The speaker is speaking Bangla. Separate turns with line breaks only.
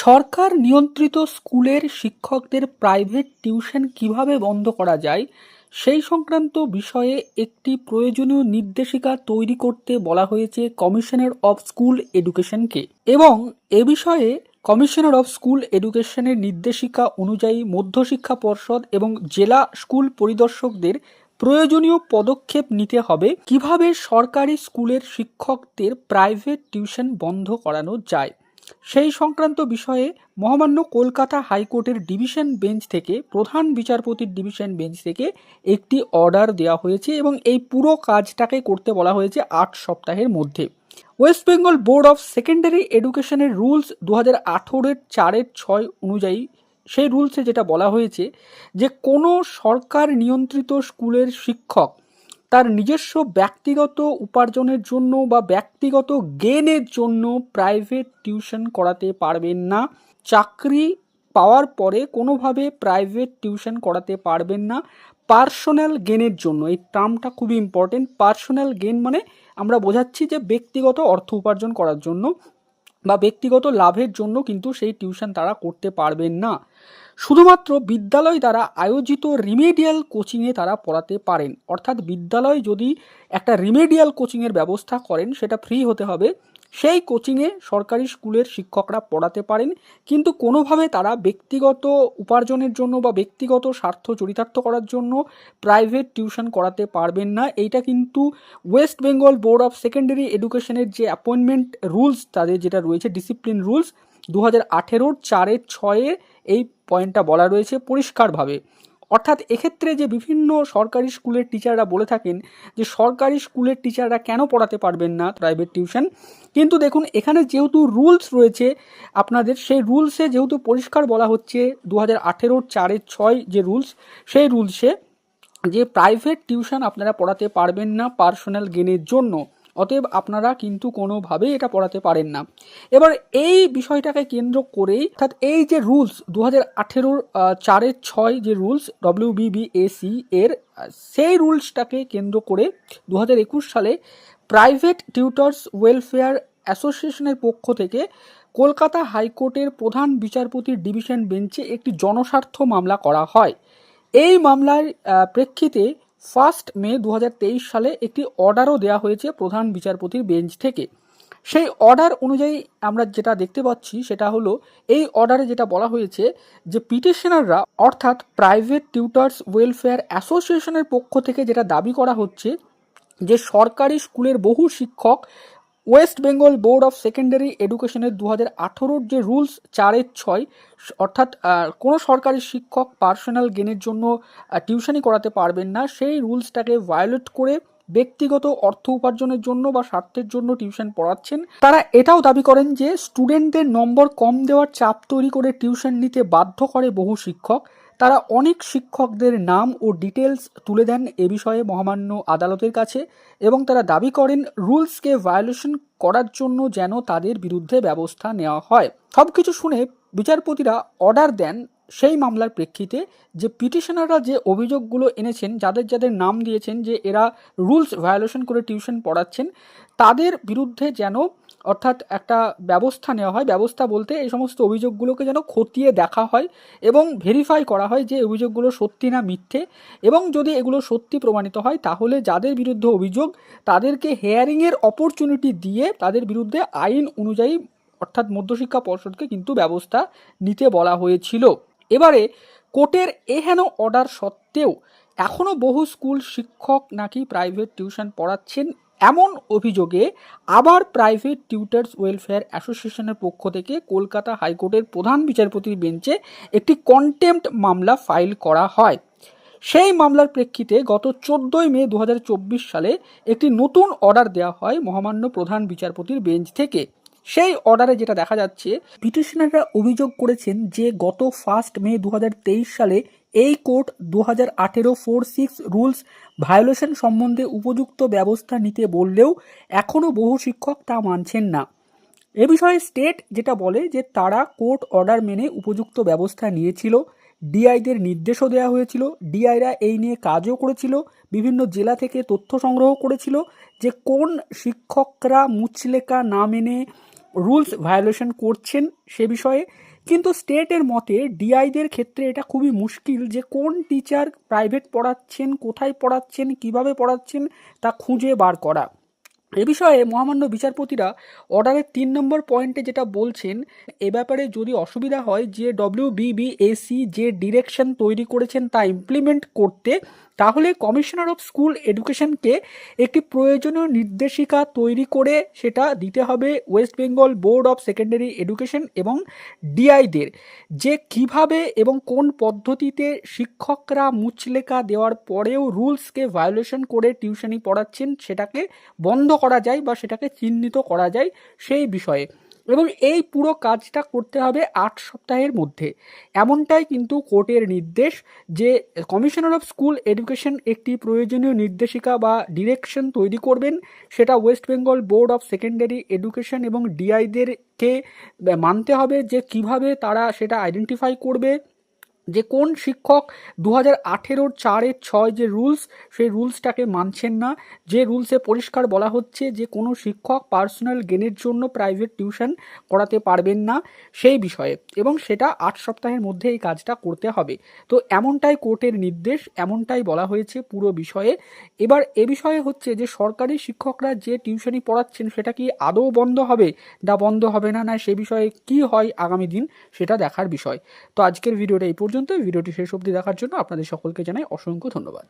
সরকার নিয়ন্ত্রিত স্কুলের শিক্ষকদের প্রাইভেট টিউশন কীভাবে বন্ধ করা যায়, সেই সংক্রান্ত বিষয়ে একটি প্রয়োজনীয় নির্দেশিকা তৈরি করতে বলা হয়েছে কমিশনার অফ স্কুল এডুকেশনকে এবং এ বিষয়ে কমিশনার অফ স্কুল এডুকেশনের নির্দেশিকা অনুযায়ী মধ্যশিক্ষা পর্ষদ এবং জেলা স্কুল পরিদর্শকদের প্রয়োজনীয় পদক্ষেপ নিতে হবে। কীভাবে সরকারি স্কুলের শিক্ষকদের প্রাইভেট টিউশন বন্ধ করানো যায়? সেই সংক্রান্ত বিষয়ে মহামান্য কলকাতা হাইকোর্টের ডিভিশন বেঞ্চ থেকে, প্রধান বিচারপতির ডিভিশন বেঞ্চ থেকে একটি অর্ডার দেওয়া হয়েছে এবং এই পুরো কাজটাকে করতে বলা হয়েছে আট সপ্তাহের মধ্যে। West Bengal board of secondary এডুকেশনের রুলস দু হাজার আঠেরোর চারের ছয় অনুযায়ী, সেই রুলসে যেটা বলা হয়েছে যে কোনো সরকার নিয়ন্ত্রিত স্কুলের শিক্ষক তার নিজস্ব ব্যক্তিগত উপার্জনের জন্য বা ব্যক্তিগত গেনের জন্য প্রাইভেট টিউশন করাতে পারবেন না। চাকরি পাওয়ার পরে কোনোভাবে প্রাইভেট টিউশন করাতে পারবেন না। পার্সোনাল গেনের জন্য, এই টার্মটা খুবই ইম্পর্টেন্ট পার্সোনাল গেন মানে আমরা বোঝাচ্ছি যে ব্যক্তিগত অর্থ উপার্জন করার জন্য বা ব্যক্তিগত লাভের জন্য কিন্তু সেই টিউশন তারা করতে পারবেন না। শুধুমাত্র বিদ্যালয় দ্বারা আয়োজিত রিমেডিয়াল কোচিংয়ে তারা পড়াতে পারেন। অর্থাৎ বিদ্যালয় যদি একটা রিমেডিয়াল কোচিংয়ের ব্যবস্থা করেন, সেটা ফ্রি হতে হবে, সেই কোচিংয়ে সরকারি স্কুলের শিক্ষকরা পড়াতে পারেন। কিন্তু কোনোভাবে তারা ব্যক্তিগত উপার্জনের জন্য বা ব্যক্তিগত স্বার্থ চরিতার্থ করার জন্য প্রাইভেট টিউশন করাতে পারবেন না। এইটা কিন্তু West Bengal board of secondary এডুকেশনের যে অ্যাপয়েন্টমেন্ট রুলস তাদের যেটা রয়েছে ডিসিপ্লিন রুলস দু হাজার আঠেরোর চারের ছয়ে এই পয়েন্টটা বলা রয়েছে পরিষ্কারভাবে। অর্থাৎ এক্ষেত্রে যে বিভিন্ন সরকারি স্কুলের টিচাররা বলে থাকেন যে সরকারি স্কুলের টিচাররা কেন পড়াতে পারবেন না প্রাইভেট টিউশন, কিন্তু দেখুন এখানে যেহেতু রুলস রয়েছে আপনাদের, সেই রুলসে যেহেতু পরিষ্কার বলা হচ্ছে দু হাজার আঠেরোর চারের ছয় যে রুলস, সেই রুলসে যে প্রাইভেট টিউশন আপনারা পড়াতে পারবেন না পার্সোনাল গেনের জন্য। অতএব আপনারা কিন্তু কোনোভাবেই এটা পড়াতে পারেন না। এবার এই বিষয়টাকে কেন্দ্র করেই, অর্থাৎ এই যে রুলস দু হাজার আঠেরোর চারের ছয় যে রুলস ডব্লিউ বিবিএসি এর, সেই রুলসটাকে কেন্দ্র করে দু হাজার একুশ সালে প্রাইভেট টিউটার্স ওয়েলফেয়ার অ্যাসোসিয়েশনের পক্ষ থেকে কলকাতা হাইকোর্টের প্রধান বিচারপতির ডিভিশন বেঞ্চে একটি জনস্বার্থ মামলা করা হয়। এই মামলার প্রেক্ষিতে ফার্স্ট মে দু হাজার তেইশ সালে একটি অর্ডারও দেওয়া হয়েছে প্রধান বিচারপতির বেঞ্চ থেকে। সেই অর্ডার অনুযায়ী আমরা যেটা দেখতে পাচ্ছি সেটা হলো, এই অর্ডারে যেটা বলা হয়েছে যে পিটিশনাররা, অর্থাৎ প্রাইভেট টিউটার্স ওয়েলফেয়ার অ্যাসোসিয়েশনের পক্ষ থেকে যেটা দাবি করা হচ্ছে যে সরকারি স্কুলের বহু শিক্ষক West Bengal board of secondary এডুকেশনের দু হাজার আঠেরোর যে রুলস চারের ছয়, অর্থাৎ কোনো সরকারি শিক্ষক পার্সোনাল গেনের জন্য টিউশনই করাতে পারবেন না, সেই রুলসটাকে ভায়োলেট করে ব্যক্তিগত অর্থ উপার্জনের জন্য বা স্বার্থের জন্য টিউশন পড়াচ্ছেন। তারা এটাও দাবি করেন যে, স্টুডেন্টদের নম্বর কম দেওয়ার চাপ তৈরি করে টিউশন নিতে বাধ্য করে বহু শিক্ষক। তারা অনেক শিক্ষকদের নাম ও ডিটেলস তুলে দেন এ বিষয়ে মহামান্য আদালতের কাছে এবং তারা দাবি করেন রুলসকে ভায়োলেশন করার জন্য যেন তাদের বিরুদ্ধে ব্যবস্থা নেওয়া হয়। সব কিছু শুনে বিচারপতিরা অর্ডার দেন সেই মামলার প্রেক্ষিতে যে পিটিশনাররা যে অভিযোগগুলো এনেছেন, যাদের যাদের নাম দিয়েছেন যে এরা রুলস ভায়োলেশন করে টিউশন পড়াচ্ছেন, তাদের বিরুদ্ধে যেন অর্থাৎ একটা ব্যবস্থা নেওয়া হয়। ব্যবস্থা বলতে এই সমস্ত অভিযোগগুলোকে যেন খতিয়ে দেখা হয় এবং ভেরিফাই করা হয় যে অভিযোগগুলো সত্যি না মিথ্যে এবং যদি এগুলো সত্যি প্রমাণিত হয়, তাহলে যাদের বিরুদ্ধে অভিযোগ, তাদেরকে হেয়ারিংয়ের অপরচুনিটি দিয়ে তাদের বিরুদ্ধে আইন অনুযায়ী অর্থাৎ মধ্যশিক্ষা পর্ষদকে কিন্তু ব্যবস্থা নিতে বলা হয়েছিল। এবারে কোর্টের এহেন অর্ডার সত্ত্বেও এখনও বহু স্কুল শিক্ষক নাকি প্রাইভেট টিউশন পড়াচ্ছেন এমন অভিযোগে আবার প্রাইভেট টিউটার্স ওয়েলফেয়ার অ্যাসোসিয়েশনের পক্ষ থেকে কলকাতা হাইকোর্টের প্রধান বিচারপতির বেঞ্চে একটি কন্টেম্পট মামলা ফাইল করা হয়। সেই মামলার প্রেক্ষিতে গত চোদ্দই মে দু হাজার চব্বিশ সালে একটি নতুন অর্ডার দেওয়া হয় মহামান্য প্রধান বিচারপতির বেঞ্চ থেকে। সেই অর্ডারে যেটা দেখা যাচ্ছে, পিটিশনাররা অভিযোগ করেছেন যে গত ফার্স্ট মে দু হাজার তেইশ সালে এই কোর্ট দু হাজার আঠেরো ফোর সিক্স রুলস ভায়োলেশন সম্বন্ধে উপযুক্ত ব্যবস্থা নিতে বললেও এখনও বহু শিক্ষক তা মানছেন না। এ বিষয়ে স্টেট যেটা বলে যে তারা কোর্ট অর্ডার মেনে উপযুক্ত ব্যবস্থা নিয়েছিল ডিআইদের নির্দেশও দেওয়া হয়েছিল ডিআইরা এই নিয়ে কাজও করেছিল, বিভিন্ন জেলা থেকে তথ্য সংগ্রহ করেছিল যে কোন শিক্ষকরা মুচলেকা না মেনে রুলস ভায়োলেশন করছেন সে বিষয়ে, কিন্তু স্টেটের মতে ডিআইদের ক্ষেত্রে এটা খুবই মুশকিল যে কোন টিচার প্রাইভেট পড়াচ্ছেন, কোথায় পড়াচ্ছেন, কীভাবে পড়াচ্ছেন তা খুঁজে বার করা। এ বিষয়ে মহামান্য বিচারপতিরা অর্ডারের তিন নম্বর পয়েন্টে যেটা বলছেন, এ ব্যাপারে যদি অসুবিধা হয়, যে ডব্লিউ বিবিএসি যে ডিরেকশন তৈরি করেছেন তা ইমপ্লিমেন্ট করতে, তাহলে কমিশনার অফ স্কুল এডুকেশনকে একটি প্রয়োজনীয় নির্দেশিকা তৈরি করে সেটা দিতে হবে West Bengal board of secondary education এবং ডিআইদের। যে কীভাবে এবং কোন পদ্ধতিতে শিক্ষকরা মুচলেখা দেওয়ার পরেও রুলসকে ভায়োলেশন করে টিউশনি পড়াচ্ছেন, সেটাকে বন্ধ করা যায় বা সেটাকে চিহ্নিত করা যায় সেই বিষয়ে। এবং এই পুরো কাজটা করতে হবে আট সপ্তাহের মধ্যে। এমনটাই কিন্তু কোর্টের নির্দেশ যে কমিশনার অফ স্কুল এডুকেশন একটি প্রয়োজনীয় নির্দেশিকা বা ডিরেকশন তৈরি করবেন। সেটা West Bengal board of secondary education এবং ডিআইদেরকে মানতে হবে যে কীভাবে তারা সেটা আইডেন্টিফাই করবে। যে কোন শিক্ষক দু হাজার আঠেরোর চারের ছয় যে রুলস, সেই রুলসটাকে মানছেন না। যে রুলসে পরিষ্কার বলা হচ্ছে যে কোনো শিক্ষক পার্সোনাল গেনের জন্য প্রাইভেট টিউশন করাতে পারবেন না, সেই বিষয়ে। এবং সেটা আট সপ্তাহের মধ্যে এই কাজটা করতে হবে। তো এমনটাই কোর্টের নির্দেশ, এমনটাই বলা হয়েছে পুরো বিষয়ে। এবার এ বিষয়ে হচ্ছে যে সরকারি শিক্ষকরা যে টিউশনি পড়াচ্ছেন, সেটা কি আদৌ বন্ধ হবে না বন্ধ হবে না? না, সে বিষয়ে কি হয় আগামী দিন, সেটা দেখার বিষয়। তো আজকের ভিডিওটা এই পর্যন্ত ভিডিওটি শেষ অবধি দেখার জন্য আপনাদের সকলকে জানাই অসংখ্য ধন্যবাদ।